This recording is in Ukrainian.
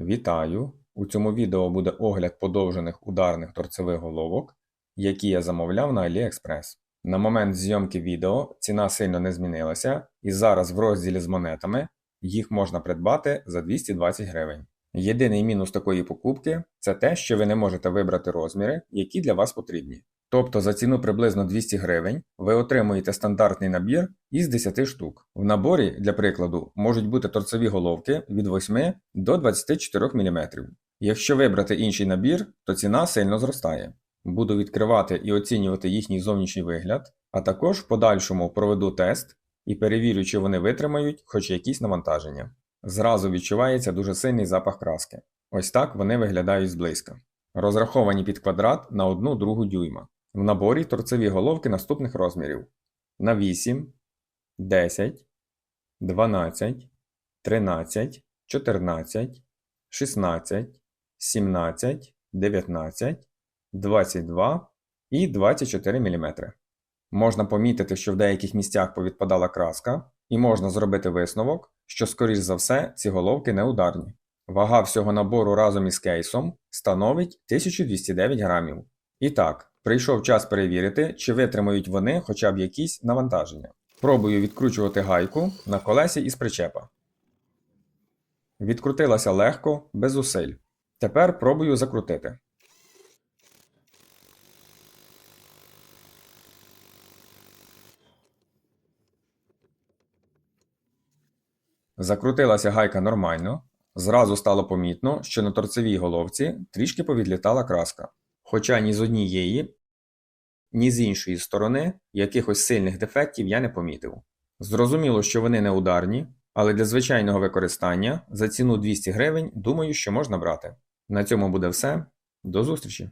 Вітаю! У цьому відео буде огляд подовжених ударних торцевих головок, які я замовляв на AliExpress. На момент зйомки відео ціна сильно не змінилася, і зараз в розділі з монетами їх можна придбати за 220 гривень. Єдиний мінус такої покупки це те, що ви не можете вибрати розміри, які для вас потрібні. Тобто за ціну приблизно 200 гривень ви отримуєте стандартний набір із 10 штук. В наборі, для прикладу, можуть бути торцеві головки від 8 до 24 мм. Якщо вибрати інший набір, то ціна сильно зростає. Буду відкривати і оцінювати їхній зовнішній вигляд, а також в подальшому проведу тест і перевірю, чи вони витримають хоч якісь навантаження. Зразу відчувається дуже сильний запах краски. Ось так вони виглядають зблизька. Розраховані під квадрат на 1 другу дюйма. В наборі торцеві головки наступних розмірів: на 8, 10, 12, 13, 14, 16, 17, 19, 22 і 24 мм. Можна помітити, що в деяких місцях повідпадала краска, і можна зробити висновок, що, скоріш за все, ці головки не ударні. Вага всього набору разом із кейсом становить 1209 грамів. І так, прийшов час перевірити, чи витримають вони хоча б якісь навантаження. Пробую відкручувати гайку на колесі із причепа. Відкрутилася легко, без зусиль. Тепер пробую закрутити. Закрутилася гайка нормально. Зразу стало помітно, що на торцевій головці трішки повідлітала краска. Хоча ні з однієї, ні з іншої сторони якихось сильних дефектів я не помітив. Зрозуміло, що вони не ударні, але для звичайного використання за ціну 200 гривень думаю, що можна брати. На цьому буде все. До зустрічі!